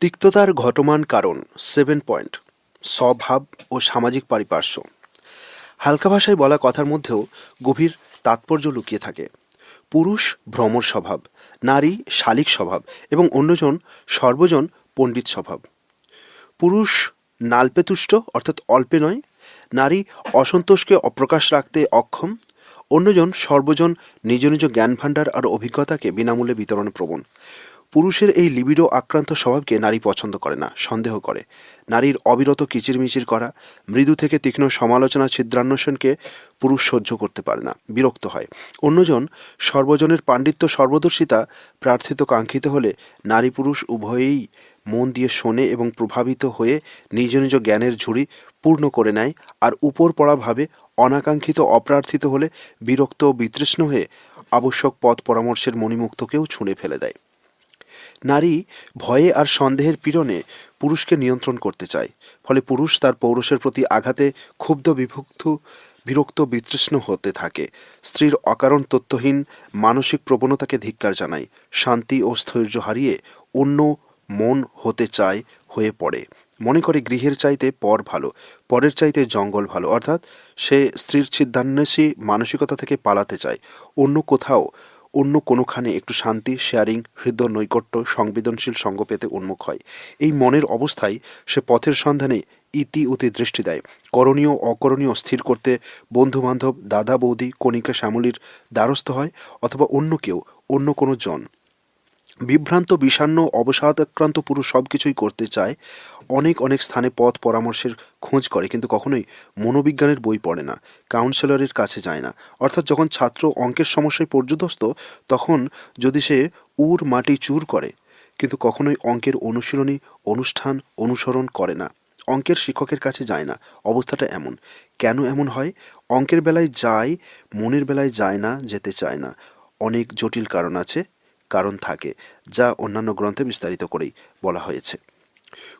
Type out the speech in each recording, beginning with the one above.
তিক্ততার ঘটমান কারণ seven point স্বভাব ও সামাজিক পারিপার্শ্ব। হালকা ভাষায় বলা কথার মধ্যেও গভীর তাৎপর্য লুকিয়ে থাকে। পুরুষ ভ্রমর স্বভাব, নারী শালিক স্বভাব এবং অন্যজন সর্বজন পণ্ডিত স্বভাব। পুরুষ নালপেতুষ্ট, অর্থাৎ অল্পে নয়, নারী অসন্তোষকে অপ্রকাশ রাখতে অক্ষম, অন্যজন সর্বজন নিজ নিজ জ্ঞান ভাণ্ডার আর অভিজ্ঞতাকে বিনামূল্যে বিতরণ প্রবণ পুরুষের এই লিবিডো আক্রান্ত স্বভাবকে নারী পছন্দ করে না, সন্দেহ করে। নারীর অবিরত কিচিরমিচির করা, মৃদু থেকে তীক্ষ্ণ সমালোচনা ছিদ্রান্বেষণকে পুরুষ সহ্য করতে পারে না, বিরক্ত হয়। অন্যজন সর্বজনের পাণ্ডিত্য সর্বদর্শিতা প্রার্থিত কাঙ্ক্ষিত হলে নারী পুরুষ উভয়েই মন দিয়ে শোনে এবং প্রভাবিত হয়ে নিজ নিজ জ্ঞানের ঝুড়ি পূর্ণ করে নেয় আর উপর পড়াভাবে অনাকাঙ্ক্ষিত অপ্রার্থিত হলে বিরক্ত ও বিতৃষ্ণ হয়ে আবশ্যক পথ পরামর্শের মণিমুক্তকেও ছুঁড়ে ফেলে দেয়। নারী ভয়ে আর সন্দেহের পীড়নে পুরুষকে নিয়ন্ত্রণ করতে চায়। ফলে পুরুষ তার পৌরুষের প্রতি আঘাতে ক্ষুব্ধ, বিভক্ত, বিরক্ত, বিতৃষ্ণ হতে থাকে। স্ত্রীর অকারণ তথ্যহীন, মানসিক প্রবণতাকে ধিক্কার জানায়। শান্তি ও স্থৈর্য হারিয়ে অন্য মন হতে চায় হয়ে পড়ে। মনে করে গৃহের চাইতে পর ভালো, পরের চাইতে জঙ্গল ভালো। অর্থাৎ সে স্ত্রীর ছিদ্ধান্বেষী মানসিকতা থেকে পালাতে চায়। অন্য কোথাও অন্য কোনোখানে একটু শান্তি শেয়ারিং হৃদয় নৈকট্য, সংবেদনশীল সঙ্গ পেতে উন্মুখ হয়। এই মনের অবস্থায় সে পথের সন্ধানে ইতি উতি দৃষ্টি দেয়। করণীয়, অকরণীয় স্থির করতে বন্ধুবান্ধব, দাদা, বৌদি, কণিকা, শ্যামলীর দ্বারস্থ হয়, অথবা অন্য কেউ, অন্য কোনো জন। বিভ্রান্ত বিষণ্ণ অবসাদাক্রান্ত পুরুষ সব কিছুই করতে চায়, অনেক অনেক স্থানে পথ পরামর্শের খোঁজ করে, কিন্তু কখনোই মনোবিজ্ঞানের বই পড়ে না কাউন্সেলরের কাছে যায় না। অর্থাৎ যখন ছাত্র অঙ্কের সমস্যায় পর্যদস্ত, তখন যদি সে উর মাটি চুর করে, কিন্তু কখনোই অঙ্কের অনুশীলনী, অনুষ্ঠান, অনুসরণ করে না। অঙ্কের শিক্ষকের কাছে যায় না, অবস্থাটা এমন। কেন এমন হয়? অঙ্কের বেলায় যায়, মনের বেলায় যায় না, যেতে চায় না। অনেক জটিল কারণ আছে কারণ থাকে, যা অন্যান্য গ্রন্থে বিস্তারিত করেই বলা হয়েছে।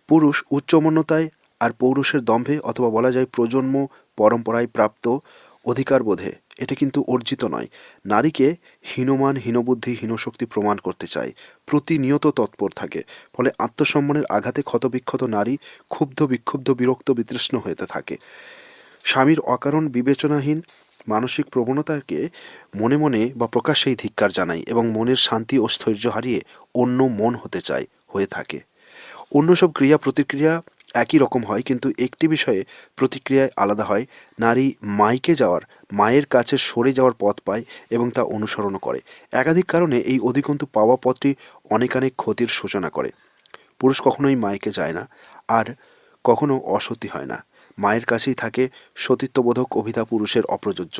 পুরুষ উচ্চমন্যতায় আর পৌরুষের দম্ভে অথবা বলা যায় প্রজন্ম পরম্পরায় প্রাপ্ত অধিকার বোধে এটা কিন্তু অর্জিত নয়। নারীকে হীনমান, হীনবুদ্ধি, হীনশক্তি প্রমাণ করতে চায়। প্রতিনিয়ত তৎপর থাকে, ফলে আত্মসম্মানের আঘাতে ক্ষতবিক্ষত নারী ক্ষুব্ধ বিক্ষুব্ধ বিরক্ত বিতৃষ্ণ হতে থাকে। স্বামীর অকারণ বিবেচনাহীন মানসিক প্রবণতাকে মনে মনে বা প্রকাশ্যেই ধিক্কার জানায় এবং মনের শান্তি ও স্থৈর্য হারিয়ে অন্য মন হতে চায়, হয়ে থাকে। অন্য সব ক্রিয়া প্রতিক্রিয়া একই রকম হয়, কিন্তু একটি বিষয়ে প্রতিক্রিয়ায় আলাদা হয়। নারী মাইকে যাওয়ার, মায়ের কাছে সরে যাওয়ার পথ পায় এবং তা অনুসরণ করে। একাধিক কারণে এই অধিকন্তু পাওয়া পথটি অনেকানেক ক্ষতির সূচনা করে। পুরুষ কখনোই মাইকে যায় না, আর কখনো অসতি হয় না। মায়ের কাছেই থাকে সতীত্ববোধক অভিধা পুরুষের অপ্রযোজ্য।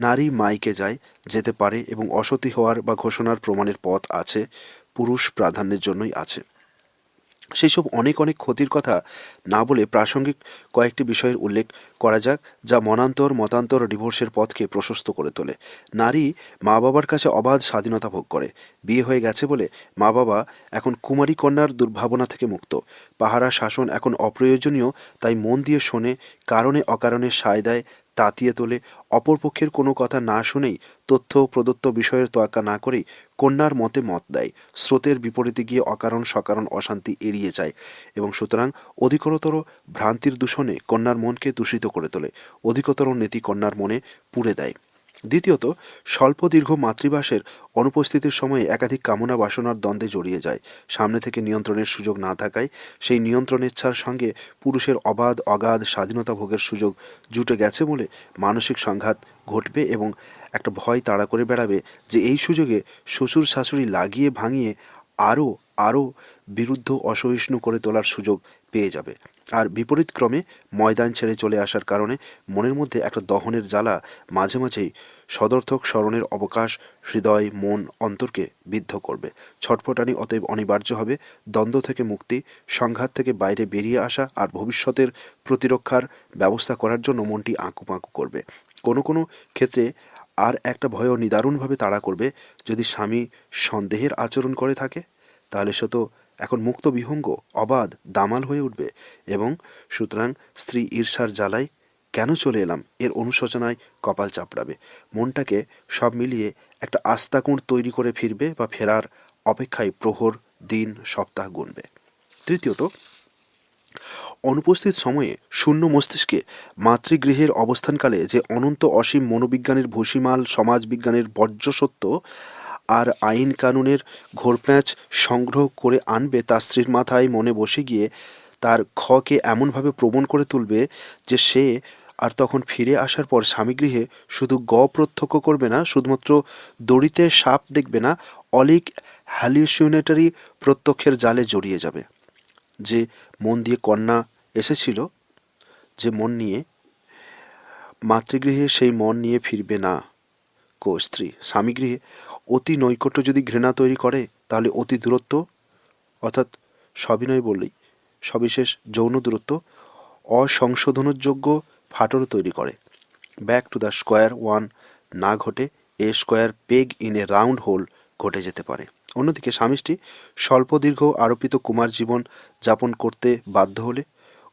নারী মাইকে যায়, যেতে পারে এবং অসতী হওয়ার বা ঘোষণার প্রমাণের পথ আছে, পুরুষ প্রাধান্যের জন্যই আছে। সেই সব অনেক অনেক ক্ষতির কথা না বলে প্রাসঙ্গিক কয়েকটি বিষয়ের উল্লেখ করা যাক, যা মনান্তর, মতান্তর, ডিভোর্সের পথকে প্রশস্ত করে তোলে। নারী মা বাবার কাছে অবাধ স্বাধীনতা ভোগ করে। বিয়ে হয়ে গেছে বলে মা বাবা এখন কুমারী কন্যার দুর্ভাবনা থেকে মুক্ত। পাহারা শাসন এখন অপ্রয়োজনীয়, তাই মন দিয়ে শোনে, কারণে অকারণে সায় দেয় তাতিয়ে তোলে। অপরপক্ষের কোনো কথা না শুনেই তথ্য প্রদত্ত বিষয়ের তোয়াক্কা না করেই কন্যার মতে মত দেয়। স্রোতের বিপরীতে গিয়ে অকারণ সকারণ অশান্তি এড়িয়ে যায় এবং সুতরাং অধিকরতর ভ্রান্তির দূষণে কন্যার মনকে দূষিত করে তোলে। অধিকতর নীতি কন্যার মনে পুড়ে দেয়। দ্বিতীয়ত স্বল্প দীর্ঘ মাতৃবাসের অনুপস্থিতির সময়ে একাধিক কামনা বাসনার দ্বন্দ্বে জড়িয়ে যায়। সামনে থেকে নিয়ন্ত্রণের সুযোগ না থাকায় সেই নিয়ন্ত্রণেচ্ছার সঙ্গে পুরুষের অবাধ, অগাধ স্বাধীনতা ভোগের সুযোগ জুটে গেছে বলে মানসিক সংঘাত ঘটবে এবং একটা ভয় তাড়া করে বেড়াবে যে এই সুযোগে শ্বশুর শাশুড়ি লাগিয়ে ভাঙিয়ে আরও আরও বিরুদ্ধ অসহিষ্ণু করে তোলার সুযোগ পেয়ে যাবে। আর বিপরীত ক্রমে ময়দান ছেড়ে চলে আসার কারণে মনের মধ্যে একটা দহনের জ্বালা মাঝে মাঝেই সদর্থক স্মরণের অবকাশ হৃদয়, মন, অন্তরকে বিদ্ধ করবে। ছটফটানি অতএব অনিবার্য হবে। দ্বন্দ্ব থেকে মুক্তি, সংঘাত থেকে বাইরে বেরিয়ে আসা আর ভবিষ্যতের প্রতিরক্ষার ব্যবস্থা করার জন্য মনটি আঁকুপাঁকু করবে। কোনো কোনো ক্ষেত্রে আর একটা ভয়ও নিদারুণভাবে তাড়া করবে যদি স্বামী সন্দেহের আচরণ করে থাকে। তাহলে সে তো এখন মুক্ত বিহঙ্গ, অবাধ, দামাল হয়ে উঠবে। এবং সুতরাং স্ত্রী ঈর্ষার জ্বালায় কেন চলে এলাম? এর অনুশোচনায় কপাল চাপড়াবে। মনটাকে সব মিলিয়ে একটা আস্তাকুঁড় তৈরি করে ফিরবে বা ফেরার অপেক্ষায় প্রহর দিন, সপ্তাহ গুনবে। তৃতীয়ত, অনুপস্থিত সময়ে শূন্য মস্তিষ্কে মাতৃগৃহের অবস্থানকালে যে অনন্ত অসীম মনোবিজ্ঞানের ভূষিমাল, সমাজবিজ্ঞানের বর্জ্য সত্য আর আইন কানুনের ঘোরপ্যাঁচ সংগ্রহ করে আনবে তার স্ত্রীর মাথায় মনে বসে গিয়ে তার খকে এমনভাবে প্রবণ করে তুলবে যে সে আর তখন ফিরে আসার পর স্বামীগৃহে শুধু গ প্রত্যক্ষ করবে না, শুধুমাত্র দড়িতে সাপ দেখবে না, অলিক হ্যালিউসিনেটারি প্রত্যক্ষের জালে জড়িয়ে যাবে। যে মন দিয়ে কন্যা এসেছিল, যে মন নিয়ে মাতৃগৃহে সেই মন নিয়ে ফিরবে না। কো স্ত্রী? স্বামীগৃহে অতি নৈকট্য যদি ঘৃণা তৈরি করে, তাহলে অতি দূরত্ব, অর্থাৎ সবিনয় বললেই, সবিশেষ যৌন দূরত্ব, অসংশোধনযোগ্য ফাটল তৈরি করে। Back to the square one না ঘটে, a square peg in a round hole ঘটে যেতে পারে। অন্যদিকে স্বামীটি স্বল্প দীর্ঘ আরোপিত কুমার জীবন যাপন করতে বাধ্য হলে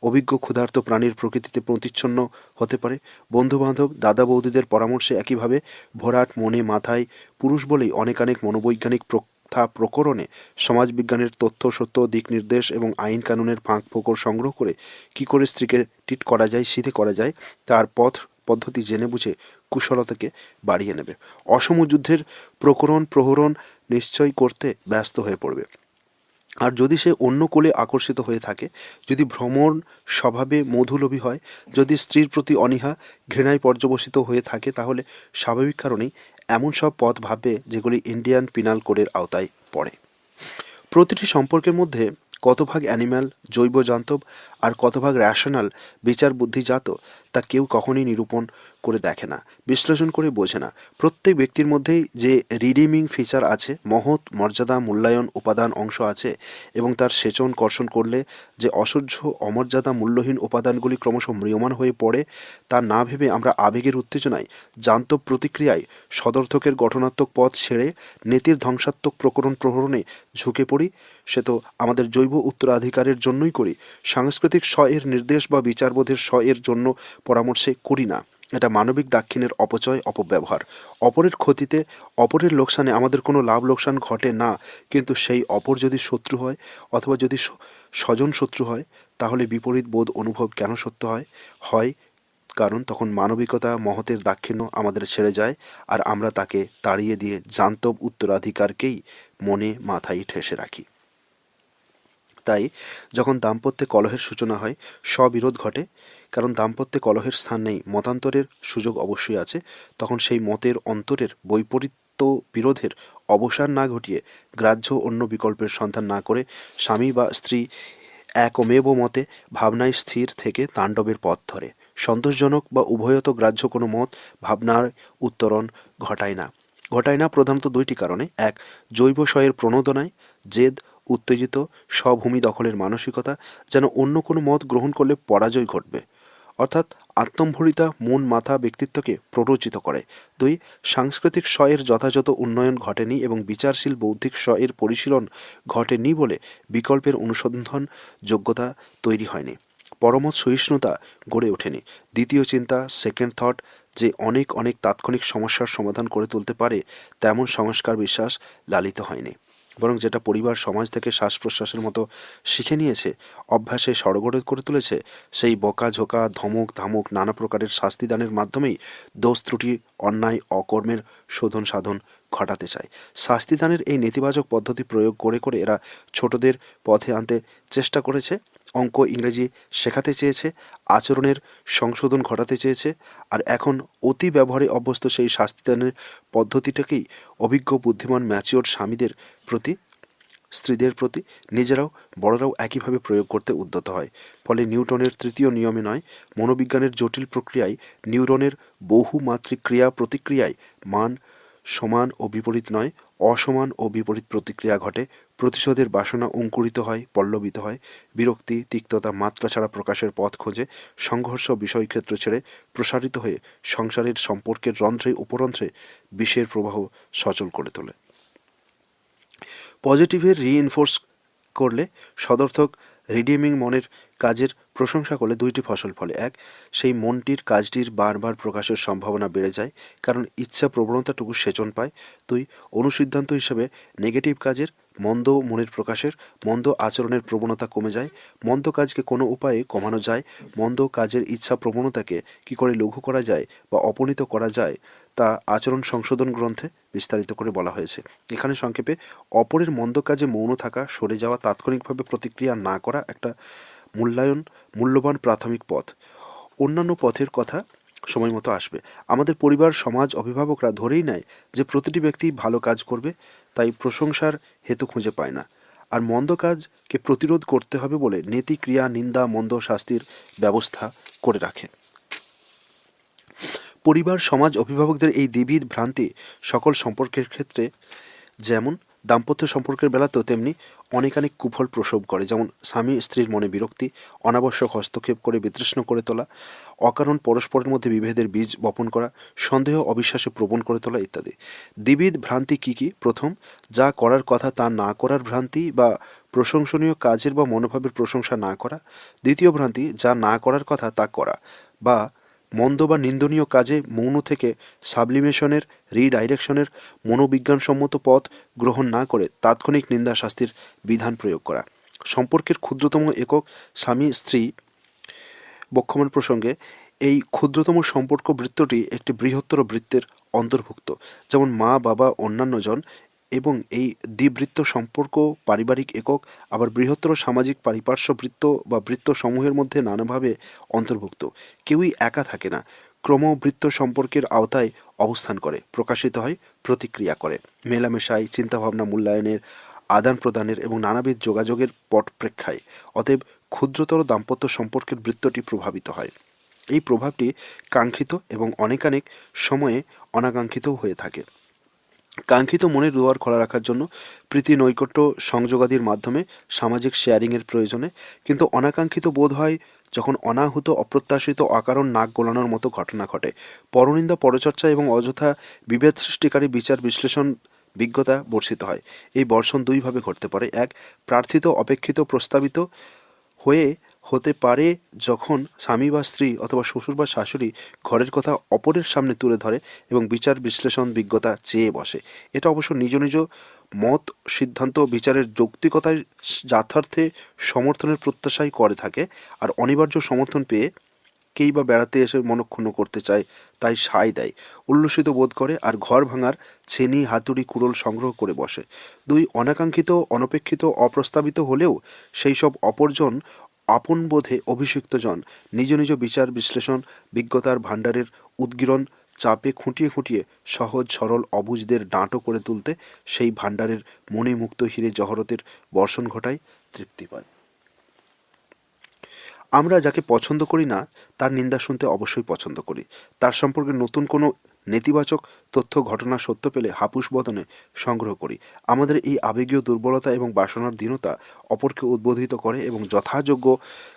অভিজ্ঞ ক্ষুধার্ত প্রাণীর প্রকৃতিতে প্রতিচ্ছন্ন হতে পারে। বন্ধুবান্ধব, দাদা বৌদিদের পরামর্শে একইভাবে ভরাট মনে মাথায় পুরুষ বলেই অনেকানেক মনোবৈজ্ঞানিক প্রথা প্রকরণে সমাজবিজ্ঞানের তথ্য, সত্য দিক নির্দেশ এবং আইন কানুনের ফাঁক ফোকর সংগ্রহ করে কি করে স্ত্রীকে টিট করা যায়, সিধে করা যায়, তার পথ পদ্ধতি জেনে বুঝে কুশলতাকে বাড়িয়ে নেবে। অসম যুদ্ধের প্রকরণ প্রহরণ নিশ্চয় করতে ব্যস্ত হয়ে পড়বে। আর যদি সে অন্য কোলে আকর্ষিত হয়ে থাকে, যদি ভ্রমণ স্বভাবে মধুলোভী হয়, যদি স্ত্রীর প্রতি অনীহা, ঘৃণায় পর্যবসিত হয়ে থাকে, তাহলে স্বাভাবিক কারণেই এমন সব পথ ভাববে যেগুলি ইন্ডিয়ান পিনাল কোডের আওতায় পড়ে। প্রতিটি সম্পর্কের মধ্যে কত ভাগ অ্যানিম্যাল জৈব জান্তব আর কত ভাগ র্যাশনাল বিচার বুদ্ধিজাত তা কেউ কখনই নিরূপণ করে দেখে না, বিশ্লেষণ করে বোঝে না। প্রত্যেক ব্যক্তির মধ্যেই যে রিডিমিং ফিচার আছে, মহৎ মর্যাদা, মূল্যায়ন, উপাদান অংশ আছে এবং তার সেচন কর্ষণ করলে যে অসহ্য, অমর্যাদা, মূল্যহীন উপাদানগুলি ক্রমশ ম্রিয়মান হয়ে পড়ে, তা না ভেবে আমরা আবেগের উত্তেজনায় জান্তব প্রতিক্রিয়ায়, সদর্থকের গঠনাত্মক পথ ছেড়ে, নেতির ধ্বংসাত্মক প্রকরণ প্রহরণে ঝুঁকে পড়ি, সে তো আমাদের জৈব উত্তরাধিকারের জন্যই করি। সাংস্কৃতিক স্ব এর নির্দেশ বা বিচারবোধের স্ব এর জন্য পরামর্শে করি না। এটা মানবিক দাক্ষিণ্যের অপচয়, অপব্যবহার। অপরের ক্ষতিতে, অপরের লোকসানে আমাদের কোনো লাভ লোকসান ঘটে না, কিন্তু সেই অপর যদি শত্রু হয় অথবা যদি স্বজন শত্রু হয়, তাহলে বিপরীত বোধ অনুভব কেন সত্য হয়? হয় কারণ তখন মানবিকতা, মহতের দাক্ষিণ্য আমাদের ছেড়ে যায় আর আমরা তাকে তাড়িয়ে দিয়ে জান্তব উত্তরাধিকারকেই মনে মাথায় ঠেসে রাখি। তাই যখন দাম্পত্যে কলহের সূচনা হয়, স্ববিরোধ ঘটে কারণ দাম্পত্যে কলহের স্থান নেই, মতান্তরের সুযোগ অবশ্যই আছে। তখন সেই মতের অন্তরের বৈপরীত্য বিরোধের অবসান না ঘটিয়ে গ্রাহ্য অন্য বিকল্পের সন্ধান না করে স্বামী বা স্ত্রী একমেব মতে ভাবনায় স্থির থেকে তাণ্ডবের পথ ধরে। সন্তোষজনক বা উভয়ত গ্রাহ্য কোনো মত ভাবনার উত্তরণ ঘটায় না। ঘটায় না প্রধানত দুইটি কারণে। এক, জৈব স্বয়ের প্রণোদনায় জেদ, উত্তেজিত, স্বভূমি দখলের মানসিকতা যেন অন্য কোনো মত গ্রহণ করলে পরাজয় ঘটবে। অর্থাৎ আত্মম্ভরিতা মন মাথা ব্যক্তিত্বকে প্ররোচিত করে। দুই, সাংস্কৃতিক স্বয়ের যথাযথ উন্নয়ন ঘটেনি এবং বিচারশীল বৌদ্ধিক স্বয়ের পরিশীলন ঘটেনি বলে বিকল্পের অনুসন্ধান যোগ্যতা তৈরি হয়নি। পরমত সহিষ্ণুতা গড়ে ওঠেনি। দ্বিতীয় চিন্তা সেকেন্ড থট যে অনেক অনেক তাৎক্ষণিক সমস্যার সমাধান করে তুলতে পারে, তেমন সংস্কার বিশ্বাস লালিত হয়নি। বরং যেটা পরিবার, সমাজ থেকে শ্বাস প্রশ্বাসের মতো শিখে নিয়েছে, অভ্যাসে সড়গড়ে করে তুলেছে, সেই বকা ঝোকা ধমক, ধামক নানা প্রকারের শাস্তিদানের মাধ্যমেই দোষ ত্রুটি, অন্যায়, অকর্মের শোধন সাধন ঘটাতে চায়। শাস্তিদানের এই নেতিবাচক পদ্ধতি প্রয়োগ করে করে এরা ছোটদের পথে আনতে চেষ্টা করেছে। অঙ্ক ইংরেজি শেখাতে চেয়েছে, আচরণের সংশোধন ঘটাতে চেয়েছে, আর এখন অতি ব্যবহারে অভ্যস্ত সেই শাস্তিদানের পদ্ধতিটাকেই অভিজ্ঞ বুদ্ধিমান ম্যাচিওর স্বামীদের প্রতি, স্ত্রীদের প্রতি, নিজেরাও বড়রাও একইভাবে প্রয়োগ করতে উদ্যত হয়। ফলে নিউটনের তৃতীয় নিয়মে নয়, মনোবিজ্ঞানের জটিল প্রক্রিয়ায় নিউরনের বহুমাত্রিক ক্রিয়া প্রতিক্রিয়ায় মান সমান ও বিপরীত নয়, অসমান ও বিপরীত প্রতিক্রিয়া ঘটে প্রতিশোধের বাসনা অঙ্কুরিত হয়, পল্লবিত হয়। বিরক্তি, তিক্ততা মাত্রা ছাড়া প্রকাশের পথ খোঁজে, সংঘর্ষ বিষয়ক্ষেত্র ছেড়ে প্রসারিত হয়ে সংসারের সম্পর্কের রন্ধ্রে, উপরন্ধ্রে বিষের প্রবাহ সচল করে তোলে। পজিটিভের রিইনফোর্স করলে সদর্থক রিডিমিং মনের কাজের প্রশংসা করলে দুইটি ফসল ফলে। এক, সেই মনটির কাজটির বারবার প্রকাশের সম্ভাবনা বেড়ে যায়, কারণ ইচ্ছা প্রবণতাটুকু সেচন পায়। দুই, অনুসিদ্ধান্ত হিসেবে নেগেটিভ কাজের মন্দ মনের প্রকাশের, মন্দ আচরণের প্রবণতা কমে যায়, মন্দ কাজকে কোনো উপায়ে কমানো যায়, মন্দ কাজের ইচ্ছা প্রবণতাকে কি করে লঘু করা যায় বা অপনীত করা যায়, তা আচরণ সংশোধন গ্রন্থে বিস্তারিত করে বলা হয়েছে। এখানে সংক্ষেপে, অপরের মন্দ কাজে মৌন থাকা, সরে যাওয়া তাৎক্ষণিকভাবে প্রতিক্রিয়া না করা একটা মূল্যায়ন, মূল্যবান প্রাথমিক পথ। অন্যান্য পথের কথা সময় মতো আসবে। আমাদের পরিবার, সমাজ, অভিভাবকরা ধরেই নেয় যে প্রতিটি ব্যক্তি ভালো কাজ করবে, তাই প্রশংসার হেতু খুঁজে পায় না। আর মন্দ কাজকে প্রতিরোধ করতে হবে বলে নীতি, ক্রিয়া, নিন্দা, মন্দ শাস্তির ব্যবস্থা করে রাখে। পরিবার, সমাজ, অভিভাবকদের এই দ্বিবিধ ভ্রান্তি সকল সম্পর্কের ক্ষেত্রে যেমন দাম্পত্য সম্পর্কের বেলাতেও তেমনি অনেকানেক কুফল প্রসব করে, যেমন স্বামী স্ত্রীর মনে বিরক্তি, অনাবশ্যক হস্তক্ষেপ করে বিতৃষ্ণ করে তোলা, অকারণ পরস্পরের মধ্যে বিভেদের বীজ বপন করা, সন্দেহ, অবিশ্বাসে প্রবণ করে তোলা ইত্যাদি। দ্বিবিধ ভ্রান্তি কি কি? প্রথম, যা করার কথা তা না করার ভ্রান্তি বা প্রশংসনীয় কাজের বা মনোভাবের প্রশংসা না করা। দ্বিতীয় ভ্রান্তি, যা না করার কথা তা করা বা মন্দ বা নিন্দনীয় কাজে মৌন থেকে সাবলিমেশনের, রিডাইরেকশনের মনোবিজ্ঞানসম্মত পথ গ্রহণ না করে তাৎক্ষণিক নিন্দা শাস্তির বিধান প্রয়োগ করা। সম্পর্কের ক্ষুদ্রতম একক স্বামী স্ত্রী বক্ষমান প্রসঙ্গে, এই ক্ষুদ্রতম সম্পর্ক বৃত্তটি একটি বৃহত্তর বৃত্তের অন্তর্ভুক্ত। যেমন মা, বাবা, অন্যান্যজন এবং এই দ্বিবৃত্ত সম্পর্ক পারিবারিক একক, আবার বৃহত্তর সামাজিক পারিপার্শ্ব বৃত্ত বা বৃত্ত সমূহের মধ্যে নানাভাবে অন্তর্ভুক্ত। কেউই একা থাকে না। ক্রমবৃত্ত সম্পর্কের আওতায় অবস্থান করে, প্রকাশিত হয়, প্রতিক্রিয়া করে। মেলামেশায়, চিন্তাভাবনা মূল্যায়নের আদান প্রদানের এবং নানাবিধ যোগাযোগের পট প্রেক্ষায়। অতএব ক্ষুদ্রতর দাম্পত্য সম্পর্কের বৃত্তটি প্রভাবিত হয়। এই প্রভাবটি কাঙ্ক্ষিত এবং অনেকানেক সময়ে অনাকাঙ্ক্ষিতও হয়ে থাকে। কাঙ্ক্ষিত মনের দুয়ার খোলা রাখার জন্য প্রীতি নৈকট্য সংযোগাদির মাধ্যমে সামাজিক শেয়ারিংয়ের প্রয়োজনে কিন্তু অনাকাঙ্ক্ষিত বোধ হয় যখন অনাহুত, অপ্রত্যাশিত অকারণ নাক গোলানোর মতো ঘটনা ঘটে। পরনিন্দা, পরচর্চা এবং অযথা বিভেদ সৃষ্টিকারী বিচার বিশ্লেষণ বিজ্ঞতা বর্ষিত হয়। এই বর্ষণ দুইভাবে ঘটতে পারে। এক, প্রার্থিত, অপেক্ষিত, প্রস্তাবিত হয়ে হতে পারে যখন স্বামী বা স্ত্রী অথবা শ্বশুর বা শাশুড়ি ঘরের কথা অপরের সামনে তুলে ধরে এবং বিচার, বিশ্লেষণ, বিজ্ঞতা চেয়ে বসে। এটা অবশ্য নিজ নিজ মত, সিদ্ধান্ত, বিচারের যৌক্তিকতায় যথার্থে সমর্থনের প্রত্যাশাই করে থাকে আর অনিবার্য সমর্থন পেয়ে কেই বা বেড়াতে এসে মনক্ষুণ্ণ করতে চায়, তাই সায় দেয়। উল্লসিত বোধ করে আর ঘর ভাঙার ছেনি, হাতুড়ি, কুড়োল সংগ্রহ করে বসে। দুই, অনাকাঙ্ক্ষিত, অনপেক্ষিত, অপ্রস্তাবিত হলেও সেই সব অপরজন আপন বোধে অভিষিক্ত জন নিজ নিজ বিচার বিশ্লেষণ, বিজ্ঞতার ভাণ্ডারের উদ্গীরণ, চাপে খুঁটিয়ে খুঁটিয়ে সহজ সরল অবুজদের ডাঁটো করে তুলতে সেই ভাণ্ডারের মণিমুক্ত হিরে জহরতের বর্ষণ ঘটায় তৃপ্তি পায়। আমরা যাকে পছন্দ করি না, তার নিন্দা শুনতে অবশ্যই পছন্দ করি। তার সম্পর্কে নতুন কোনো নেতিবাচক তথ্য, ঘটনা, সত্য পেলে হাপুস বদনে সংগ্রহ করি। আমাদের এই আবেগীয় দুর্বলতা এবং বাসনার দীনতা অপরকে উদ্বোধিত করে এবং যথাযোগ্য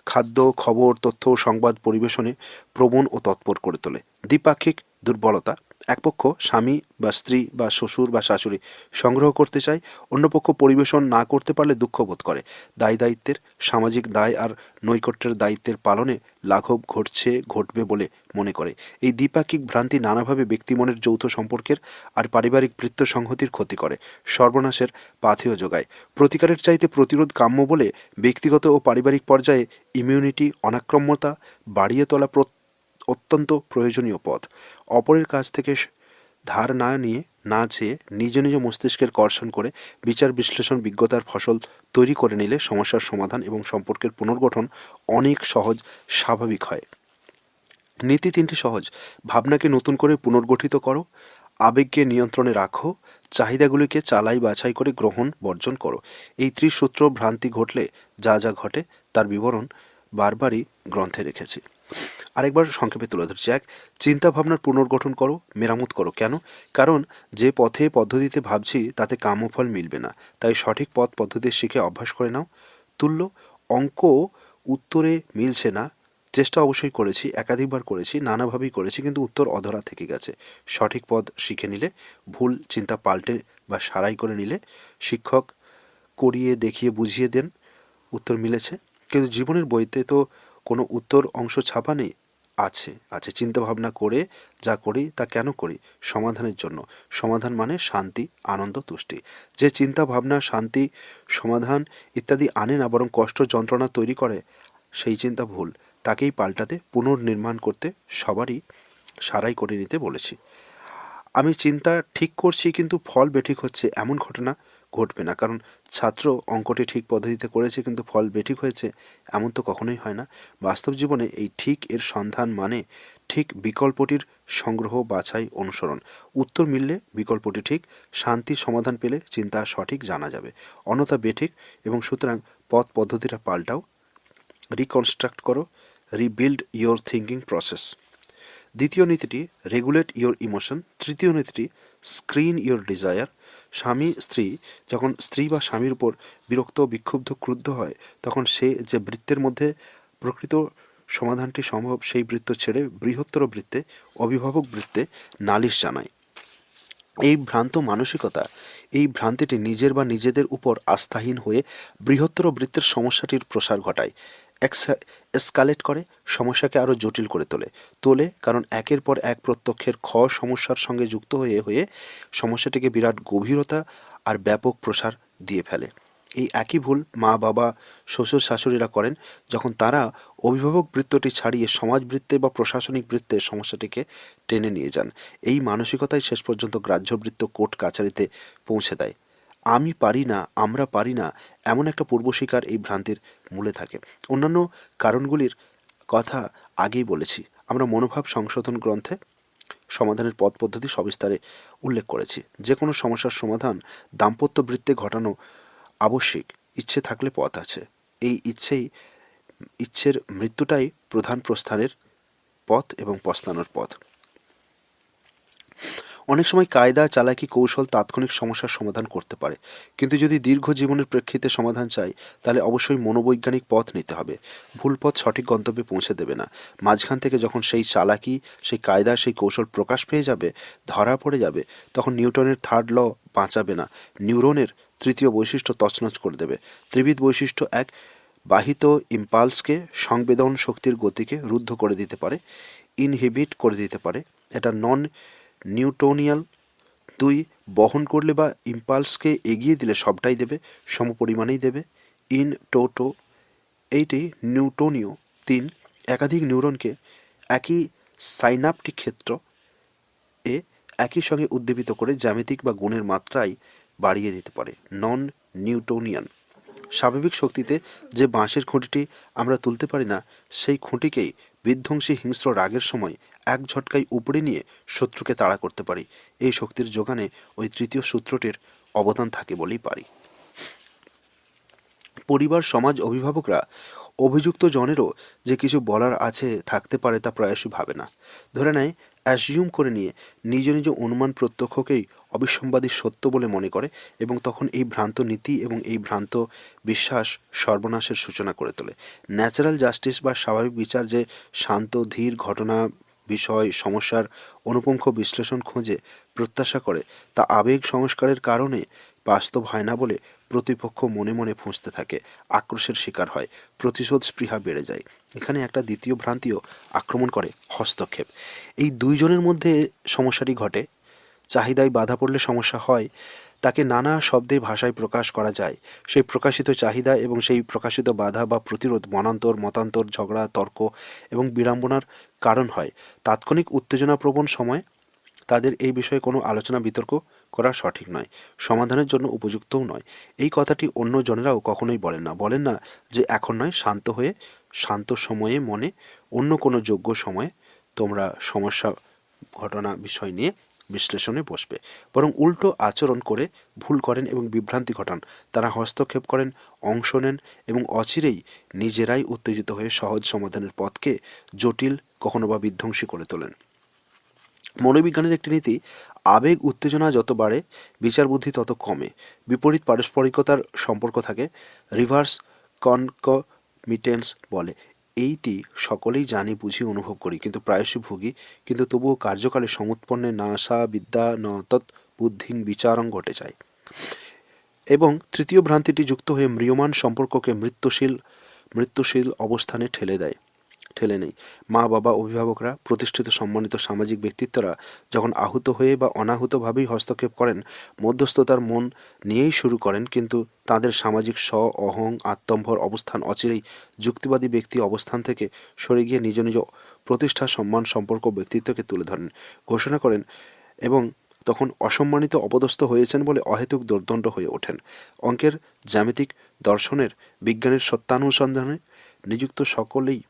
খাদ্য, খবর, তথ্য সংবাদ পরিবেশনে প্রবণ ও তৎপর করে তোলে। দ্বিপাক্ষিক দুর্বলতা এক পক্ষ স্বামী বা স্ত্রী বা শ্বশুর বা শাশুড়ি সংগ্রহ করতে চায়, অন্য পক্ষ পরিবেশন না করতে পারলে দুঃখ বোধ করে। দায় দায়িত্বের, সামাজিক দায় আর নৈকট্যের দায়িত্বের পালনে লাঘব ঘটছে, ঘটবে বলে মনে করে। এই দ্বিপাক্ষিক ভ্রান্তি নানাভাবে ব্যক্তিমনের যৌথ সম্পর্কের আর পারিবারিক বৃত্ত সংহতির ক্ষতি করে। সর্বনাশের পাথেয় যোগায়। প্রতিকারের চাইতে প্রতিরোধ কাম্য বলে ব্যক্তিগত ও পারিবারিক পর্যায়ে ইমিউনিটি অনাক্রম্যতা বাড়িয়ে তোলা প্র- অত্যন্ত প্রয়োজনীয় পথ। অপরের কাছ থেকে ধার না নিয়ে, না চেয়ে নিজ নিজ মস্তিষ্কের কর্ষণ করে বিচার বিশ্লেষণ বিজ্ঞতার ফসল তৈরি করে নিলে সমস্যার সমাধান এবং সম্পর্কের পুনর্গঠন অনেক সহজ, স্বাভাবিক হয়। নীতি তিনটি সহজ। ভাবনাকে নতুন করে পুনর্গঠিত করো, আবেগকে নিয়ন্ত্রণে রাখো, চাহিদাগুলিকে চালাই বাছাই করে গ্রহণ, বর্জন করো। এই ত্রিসূত্র ভ্রান্তি ঘটলে যা যা ঘটে তার বিবরণ বারবারই গ্রন্থে রেখেছি। আরেকবার সংক্ষেপে তুলে ধরছি এক চিন্তা ভাবনার পুনর্গঠন করো, মেরামত করো। কেন? কারণ যে পথে পদ্ধতিতে ভাবছি, তাতে কামফল মিলবে না। তাই সঠিক পথ পদ্ধতি শিখে অভ্যাস করে নাও। তুল্য, অঙ্ক উত্তরে মিলছে না। চেষ্টা অবশ্যই করেছি, একাধিকবার করেছি, নানাভাবেই করেছি, কিন্তু উত্তর অধরা থেকে গেছে। সঠিক পদ শিখে নিলে, ভুল চিন্তা পাল্টে বা সারাই করে নিলে, শিক্ষক করিয়ে দেখিয়ে বুঝিয়ে দেন, উত্তর মিলেছে। কিন্তু জীবনের বইতে তো কোনো উত্তর অংশ ছাপা নেই। আছে আছে চিন্তা ভাবনা করে যা করি তা কেন করি? সমাধানের জন্য। সমাধান মানে শান্তি, আনন্দ, তুষ্টি। যে চিন্তা ভাবনা শান্তি, সমাধান ইত্যাদি আনে না বরং কষ্ট, যন্ত্রণা তৈরি করে, সেই চিন্তা ভুল। তাকেই পাল্টাতে, পুনর্নির্মাণ করতে সবারই সারাই করে নিতে বলেছি। আমি চিন্তা ঠিক করছি কিন্তু ফল বেঠিক হচ্ছে এমন ঘটনা ঘটবে না। কারণ ছাত্র অঙ্কটি ঠিক পদ্ধতিতে করেছে কিন্তু ফল বেঠিক হয়েছে এমন তো কখনোই হয় না। বাস্তব জীবনে এই ঠিক এর সন্ধান মানে ঠিক বিকল্পটির সংগ্রহ, বাছাই, অনুসরণ। উত্তর মিললে বিকল্পটি ঠিক শান্তির সমাধান পেলে চিন্তা সঠিক জানা যাবে। অন্যথা বেঠিক এবং সুতরাং পথ পদ্ধতিটা পাল্টাও। রিকনস্ট্রাক্ট করো রিবিল্ড ইয়োর থিঙ্কিং প্রসেস দ্বিতীয় নীতিটি রেগুলেট ইয়োর ইমোশন তৃতীয় নীতিটি স্ক্রিন ইয়োর ডিজায়ার। স্বামী, স্ত্রী, যখন স্ত্রী বা স্বামীর উপর বিরক্ত, বিক্ষুব্ধ, ক্রুদ্ধ হয়, তখন সে যে বৃত্তের মধ্যে প্রকৃত সমাধানটি সম্ভব, সেই বৃত্ত ছেড়ে বৃহত্তর বৃত্তে, অভিভাবক বৃত্তে নালিশ জানায়। এই ভ্রান্ত মানসিকতা, এই ভ্রান্তিটি নিজের বা নিজেদের উপর আস্থাহীন হয়ে বৃহত্তর বৃত্তের সমস্যাটির প্রসার ঘটায়। এসকালেট করে, সমস্যাকে আরও জটিল করে তোলে। তোলে কারণ একের পর এক প্রত্যক্ষের খ সমস্যার সঙ্গে যুক্ত হয়ে হয়ে সমস্যাটিকে বিরাট গভীরতা আর ব্যাপক প্রসার দিয়ে ফেলে। এই একই ভুল মা, বাবা, শ্বশুর, শাশুড়িরা করেন যখন তারা অভিভাবক বৃত্তটি ছাড়িয়ে সমাজ বৃত্তে বা প্রশাসনিক বৃত্তে সমস্যাটিকে টেনে নিয়ে যান। এই মানসিকতাই শেষ পর্যন্ত গ্রাহ্য বৃত্ত কোর্ট কাছারিতে পৌঁছে দেয়। আমি পারি না, আমরা পারি না, এমন একটা পূর্বস্বীকার এই ভ্রান্তির মূলে থাকে। অন্যান্য কারণগুলির কথা আগেই বলেছি। আমরা মনোভাব সংশোধন গ্রন্থে সমাধানের পথ পদ্ধতি সবিস্তারে উল্লেখ করেছি। যে কোনো সমস্যার সমাধান, দাম্পত্য বৃত্তে ঘটানো আবশ্যিক, ইচ্ছে থাকলে পথ আছে। এই ইচ্ছেই, ইচ্ছের মৃত্যুটাই প্রধান প্রস্থানের পথ এবং পস্তানোর পথ। অনেক সময় কায়দা, চালাকি, কৌশল তাৎক্ষণিক সমস্যার সমাধান করতে পারে। কিন্তু যদি দীর্ঘ জীবনের প্রেক্ষিতে সমাধান চাই, তাহলে অবশ্যই মনোবৈজ্ঞানিক পথ নিতে হবে। ভুল পথ সঠিক গন্তব্যে পৌঁছে দেবে না। মাঝখান থেকে যখন সেই চালাকি, সেই কায়দা, সেই কৌশল প্রকাশ পেয়ে যাবে, ধরা পড়ে যাবে, তখন নিউটনের থার্ড ল বাঁচাবে না। নিউরনের তৃতীয় বৈশিষ্ট্য তছনছ করে দেবে। ত্রিবিধ বৈশিষ্ট্য এক, বাহিত ইম্পালসকে সংবেদন শক্তির গতিকে রুদ্ধ করে দিতে পারে, ইনহিবিট করে দিতে পারে। এটা নন নিউটোনিয়াল। দুই, বহন করলে বা ইম্পালসকে এগিয়ে দিলে সবটাই দেবে, সমপরিমাণেই দেবে। ইন টোটো, এইটি নিউটোনীয়। তিন, একাধিক নিউরনকে একই সাইনাপটিক ক্ষেত্র এ একই সঙ্গে উদ্দীপিত করে জ্যামিতিক বা গুণের মাত্রায় বাড়িয়ে দিতে পারে। Non Newtonian. স্বাভাবিক শক্তিতে যে বাঁশের খুঁটিটি আমরা তুলতে পারি না, সেই খুঁটিকেই বিধ্বংসী হিংস্র রাগের সময় এক ঝটকায় উপড়ে নিয়ে শত্রুকে তাড়া করতে পারি। এই শক্তির যোগানে ওই তৃতীয় সূত্রটির অবদান থাকে বলেই পারি। পরিবার, সমাজ অভিভাবকরা অভিযুক্ত জনেরও যে কিছু বলার আছে থাকতে পারে তা প্রায়শই ভাবে না। ধরে নেয় অ্যাসিউম করে নিয়ে নিজ নিজ অনুমান প্রত্যক্ষকেই অবিসম্বাদী সত্য বলে মনে করে এবং তখন এই ভ্রান্ত নীতি এবং এই ভ্রান্ত বিশ্বাস সর্বনাশের সূচনা করে তোলে। ন্যাচারাল জাস্টিস বা স্বাভাবিক বিচার যে শান্ত, ধীর ঘটনা, বিষয়, সমস্যার অনুপঙ্খ বিশ্লেষণ খোঁজে প্রত্যাশা করে, তা আবেগ সংস্কারের কারণে বাস্তব হয় না বলে প্রতিপক্ষ মনে মনে ফুঁসতে থাকে, আক্রোশের শিকার হয়, প্রতিশোধ স্পৃহা বেড়ে যায়। এখানে একটা দ্বিতীয় ভ্রান্তিও আক্রমণ করে হস্তক্ষেপ। এই দুইজনের মধ্যে সমস্যাটি ঘটে। চাহিদায় বাধা পড়লে সমস্যা হয়, তাকে নানা শব্দে ভাষায় প্রকাশ করা যায়। সেই প্রকাশিত চাহিদা এবং সেই প্রকাশিত বাধা বা প্রতিরোধ মনান্তর, মতান্তর, ঝগড়া, তর্ক এবং বিড়ম্বনার কারণ হয়। তাৎক্ষণিক উত্তেজনাপ্রবণ সময়, তাদের এই বিষয়ে কোনো আলোচনা বিতর্ক করা সঠিক নয়, সমাধানের জন্য উপযুক্তও নয়। এই কথাটি অন্য জনেরাও কখনোই বলেন না। বলেন না যে এখন নয়, শান্ত হয়ে, শান্ত সময়ে মনে, অন্য কোনো যোগ্য সময়ে তোমরা সমস্যা, ঘটনা বিষয় নিয়ে বিশ্লেষণে বসবে। বরং উল্টো আচরণ করে ভুল করেন এবং বিভ্রান্তি ঘটান। তারা হস্তক্ষেপ করেন, অংশ নেন এবং অচিরেই নিজেরাই উত্তেজিত হয়ে সহজ সমাধানের পথকে জটিল, কখনো বা বিধ্বংসী করে তোলেন। মনোবিজ্ঞানের একটি নীতি, আবেগ উত্তেজনা যত বাড়ে, বিচার বুদ্ধি তত কমে। বিপরীত পারস্পরিকতার সম্পর্ক থাকে রিভার্স কনকমিটেন্স বলে। এইটি সকলেই জানি, বুঝি, অনুভব করি, কিন্তু প্রায়শই ভুগি, কিন্তু তবুও কার্যকালে সমুৎপন্নে নাসা বিদ্যা, ন, তৎ বুদ্ধিং বিচারং ঘটে যায়। এবং তৃতীয় ভ্রান্তিটি যুক্ত হয়ে ম্রিয়মান সম্পর্ককে মৃত্যুশীল মৃত্যুশীল অবস্থানে ঠেলে দেয়। ঠেলে নেই। মা, বাবা, অভিভাবকরা, প্রতিষ্ঠিত, সম্মানিত, সামাজিক ব্যক্তিত্বরা যখন আহত হয়ে বা অনাহুতভাবেই হস্তক্ষেপ করেন, মধ্যস্থতার মন নিয়েই শুরু করেন, কিন্তু তাদের সামাজিক স্ব, অহং, আত্মম্ভর অবস্থান অচিরেই যুক্তিবাদী ব্যক্তি অবস্থান থেকে সরে গিয়ে নিজ নিজ প্রতিষ্ঠা, সম্মান, সম্পর্ক, ব্যক্তিত্বকে তুলে ধরেন, ঘোষণা করেন এবং তখন অসম্মানিত অপদস্থ হয়েছেন বলে অহেতুক দুর্দণ্ড হয়ে ওঠেন। অঙ্কের জ্যামিতিক দর্শনের বিজ্ঞানের সত্যানুসন্ধানে নিযুক্ত সকলেই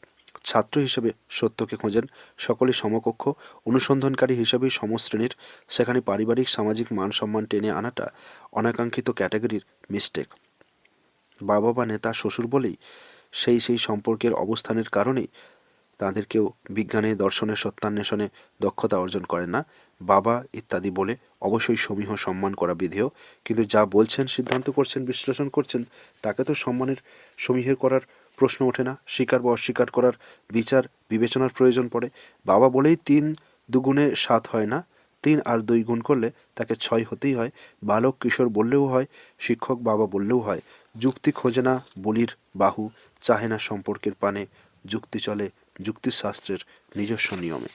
ছাত্র হিসেবে সত্যকে খোঁজেন। সকলে সমকক্ষ, অনুসন্ধানকারী হিসেবেই সমশ্রেণীর সেখানে পারিবারিক, সামাজিক মান সম্মান টেনে আনাটা অনাকাঙ্ক্ষিত ক্যাটাগরির মিস্টেক বাবা বা নেতা, শ্বশুর বলেই সেই সেই সম্পর্কের অবস্থানের কারণেই তাদেরকেও বিজ্ঞানে দর্শনের সত্যান্বেষণে দক্ষতা অর্জন করেন না। বাবা ইত্যাদি বলে অবশ্যই সমীহ সম্মান করা বিধেয়। কিন্তু যা বলছেন, সিদ্ধান্ত করছেন, বিশ্লেষণ করছেন, তাকে তো সম্মানের, সমীহের করার প্রশ্ন ওঠে না, স্বীকার বা অস্বীকার করার বিচার, বিবেচনার প্রয়োজন পড়ে। বাবা বলেই তিন দুগুণে সাত হয় না, তিন আর দুই গুণ করলে তাকে ছয় হতেই হয়। বালক কিশোর বললেও হয়, শিক্ষক বাবা বললেও হয়, যুক্তি খোঁজে না বলির বাহু, চাহে না সম্পর্কের পানে, যুক্তি চলে যুক্তিশাস্ত্রের নিজস্ব নিয়মে।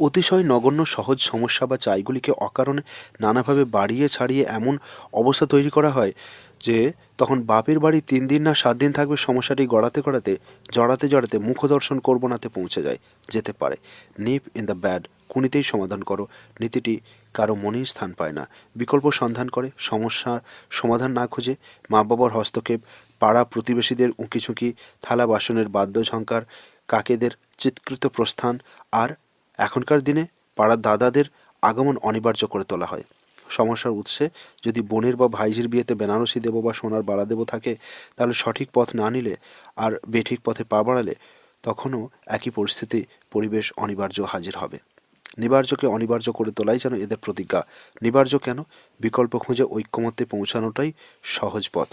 অতিশয় নগণ্য সহজ সমস্যা বা চাইগুলিকে অকারণে নানাভাবে বাড়িয়ে ছাড়িয়ে এমন অবস্থা তৈরি করা হয় যে তখন বাপের বাড়ি তিন দিন না সাত দিন থাকবে সমস্যাটি গড়াতে গড়াতে, জড়াতে জড়াতে মুখদর্শন করব নাতে পৌঁছে যায়, যেতে পারে। নিপ ইন দ্য ব্যাড, কুনিতেই সমাধান করো। নীতিটি কারও মনেই স্থান পায় না। বিকল্প সন্ধান করে, সমস্যার সমাধান না খুঁজে মা বাবার হস্তক্ষেপ, পাড়া প্রতিবেশীদের উঁকিঝুঁকি, থালা বাসনের বাদ্যঝঙ্কার কাকেদের চিৎকৃত প্রস্থান, আর এখনকার দিনে পাড়ার দাদাদের আগমন অনিবার্য করে তোলা হয়। সমস্যার উৎসে। যদি বোনের বা ভাইজির বিয়েতে বেনারসি দেব বা সোনার বাড়া দেব থাকে, তাহলে সঠিক পথ না নিলে আর বেঠিক পথে পা বাড়ালে তখনও একই পরিস্থিতি, পরিবেশ অনিবার্য হাজির হবে। নিবার্যকে অনিবার্য করে তোলাই যেন এদের প্রতিজ্ঞা। নিবার্য কেন? বিকল্প খুঁজে ঐক্যমত্যে পৌঁছানোটাই সহজ পথ।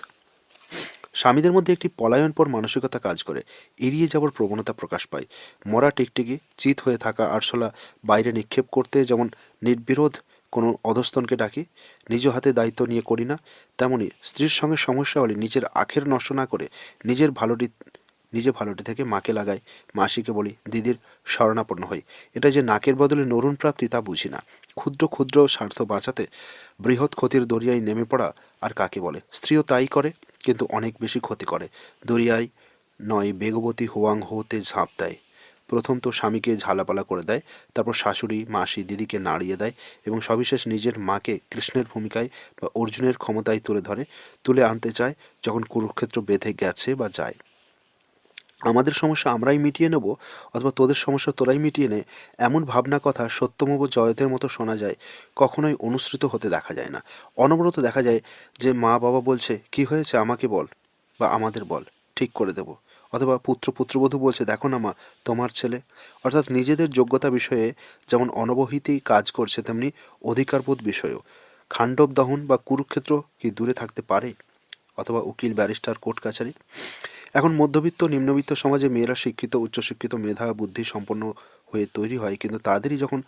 স্বামীদের মধ্যে একটি পলায়নপর মানসিকতা কাজ করে। এড়িয়ে যাওয়ার প্রবণতা প্রকাশ পায়। মরা টিকটিকি, চিত হয়ে থাকা আরশোলা বাইরে নিক্ষেপ করতে যেমন নির্বিরোধ কোনো অধস্তনকে ডাকি, নিজ হাতে দায়িত্ব নিয়ে করি না। তেমনি স্ত্রীর সঙ্গে সমস্যা হলে নিজের আখের নষ্ট না করে নিজের ভালোটি নিজে ভালোটি থেকে মাকে লাগাই। মাসিকে বলি, দিদির শরণাপন্ন হই। এটা যে নাকের বদলে নরুণ প্রাপ্তি তা বুঝি না। ক্ষুদ্র ক্ষুদ্র স্বার্থ বাঁচাতে বৃহৎ ক্ষতির দরিয়ায় নেমে পড়া আর কাকে বলে? স্ত্রীও তাই করে, কিন্তু অনেক বেশি ক্ষতি করে। দরিয়ায় নয়, বেগবতী হোয়াং হোতে ঝাঁপ দেয়। প্রথম তো স্বামীকে ঝালাপালা করে দেয়, তারপর শাশুড়ি, মাসি, দিদিকে নাড়িয়ে দেয় এবং সবিশেষ নিজের মাকে কৃষ্ণের ভূমিকায় বা অর্জুনের ক্ষমতায় তুলে ধরে, তুলে আনতে চায় যখন কুরুক্ষেত্র বেঁধে গেছে বা যায়। আমাদের সমস্যা আমরাই মিটিয়ে নেব অথবা তোদের সমস্যা তোরাই মিটিয়ে নে, এমন ভাবনা কথা সত্যমব জয়তের মতো শোনা যায়, কখনোই অনুসৃত হতে দেখা যায় না। অনবরত দেখা যায় যে মা বাবা বলছে, কি হয়েছে আমাকে বল বা আমাদের বল, ঠিক করে দেব। অথবা পুত্র পুত্রবধূ বলছে, দেখো না মা, তোমার ছেলে। অর্থাৎ নিজেদের যোগ্যতা বিষয়ে যেমন অনবহিতই কাজ করছে, তেমনি অধিকারবোধ বিষয়েও। খাণ্ডব দহন বা কুরুক্ষেত্র কি দূরে থাকতে পারে? অথবা উকিল, ব্যারিস্টার, কোর্ট কাছারি? এখন মধ্যবিত্ত, নিম্নবিত্ত সমাজে মেয়েরা শিক্ষিত, উচ্চশিক্ষিত, মেধা, বুদ্ধি সম্পন্ন হয়ে তৈরি হয়, কিন্তু তাদেরই যখন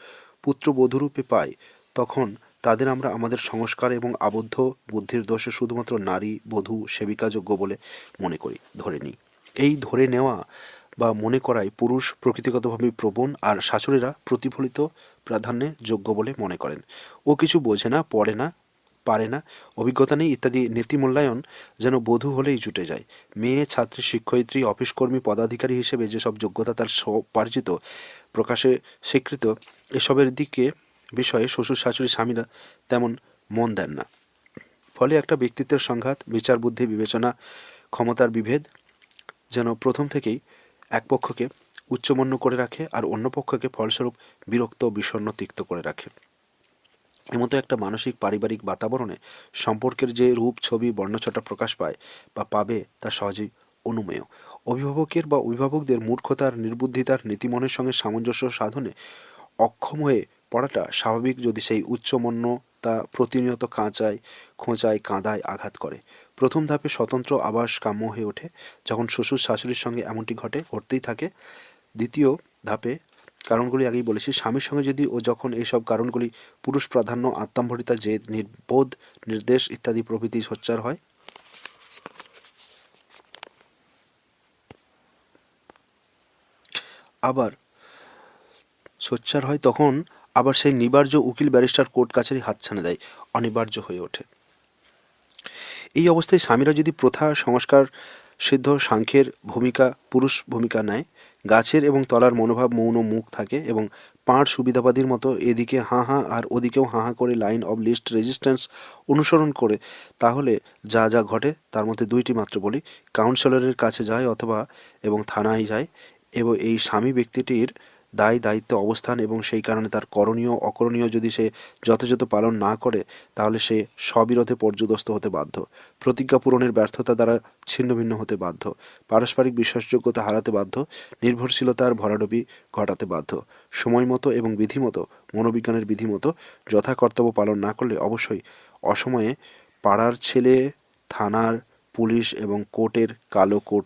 পুত্রবধূরূপে পায়, তখন তাদের আমরা আমাদের সংস্কার এবং আবদ্ধ বুদ্ধির দোষে শুধুমাত্র নারী, বধূ, সেবিকাযোগ্য বলে মনে করি, ধরে নিই। এই ধরে নেওয়া বা মনে করায় পুরুষ প্রকৃতিগতভাবে প্রবণ আর শাশুড়িরা প্রতিফলিত প্রাধান্যে যোগ্য বলে মনে করেন। ও কিছু বোঝে না, পড়ে না, পারে না, অভিজ্ঞতা নেই ইত্যাদি নীতি মূল্যায়ন যেন বধূ হলেই জুটে যায়। মেয়ে, ছাত্রী, শিক্ষয়িত্রী, অফিসকর্মী, পদাধিকারী হিসেবে যেসব যোগ্যতা তার স্বপার্জিত, প্রকাশে স্বীকৃত, এসবের দিকে বিষয়ে শ্বশুর, শাশুড়ি, স্বামীরা তেমন মন দেন না। ফলে একটা ব্যক্তিত্বের সংঘাত বিচার বুদ্ধি বিবেচনা, ক্ষমতার বিভেদ যেন প্রথম থেকেই এক পক্ষকে উচ্চমন্য করে রাখে আর অন্য পক্ষকে ফলস্বরূপ বিরক্ত, বিষণ্ণ, তিক্ত করে রাখে। এমতো একটা মানসিক, পারিবারিক বাতাবরণে সম্পর্কের যে রূপ, ছবি, বর্ণছটা প্রকাশ পায় বা পাবে তা সহজেই অনুমেয়। অভিভাবকের বা অভিভাবকদের মূর্খতার, নির্বুদ্ধিতার, নীতিমনের সঙ্গে সামঞ্জস্য সাধনে অক্ষম হয়ে পড়াটা স্বাভাবিক যদি সেই উচ্চমন্য তা প্রতিনিয়ত কাঁচায় খোঁচায়, কাঁদায় আঘাত করে। প্রথম ধাপে স্বতন্ত্র আবাস কাম্য হয়ে ওঠে। যখন শ্বশুর শাশুড়ির সঙ্গে এমনটি ঘটে, ঘটতেই থাকে। দ্বিতীয় ধাপে কারণগুলি আগেই বলেছি। স্বামীর সঙ্গে যদি ও যখন এইসব কারণগুলি, পুরুষ প্রাধান্য, আত্মাম্ভরিতা যে নির্বোধ, নির্দেশ ইত্যাদি প্রভৃতি সোচ্চার হয়। আবার সোচ্চার হয় তখন আবার সেই নিবার্য উকিল ব্যারিস্টার কোর্ট কাছারি হাতছানি দেয়, অনিবার্য হয়ে ওঠে। এই অবস্থায় স্বামীরা যদি প্রথা, সংস্কার, সিদ্ধ, সাংখ্যের ভূমিকা, পুরুষ ভূমিকা নেয়, গাছের এবং তলার মনোভাব, মৌন মুখ থাকে এবং পাঁড় সুবিধাবাদীর মতো এদিকে হাঁ হাঁ আর ওদিকেও হাঁ হাঁ করে লাইন অব লিস্ট রেজিস্ট্যান্স অনুসরণ করে, তাহলে যা যা ঘটে তার মধ্যে দুইটি মাত্র বলি, কাউন্সিলরের কাছে যায় অথবা এবং থানায় যায়, এবং এই স্বামী ব্যক্তিটির দায় দায়িত্ব অবস্থান এবং সেই কারণে তার করণীয়, অকরণীয় যদি সে যথাযথ পালন না করে, তাহলে সে স্ববিরোধে পর্যদস্ত হতে বাধ্য। প্রতিজ্ঞা পূরণের ব্যর্থতা দ্বারা ছিন্নভিন্ন হতে বাধ্য। পারস্পরিক বিশ্বাসযোগ্যতা হারাতে বাধ্য। নির্ভরশীলতার ভরাডুবি ঘটাতে বাধ্য। সময় মতো এবং বিধিমতো, মনোবিজ্ঞানের বিধিমতো যথা কর্তব্য পালন না করলে অবশ্যই অসময়ে পাড়ার ছেলে, থানার পুলিশ এবং কোর্টের কালো কোট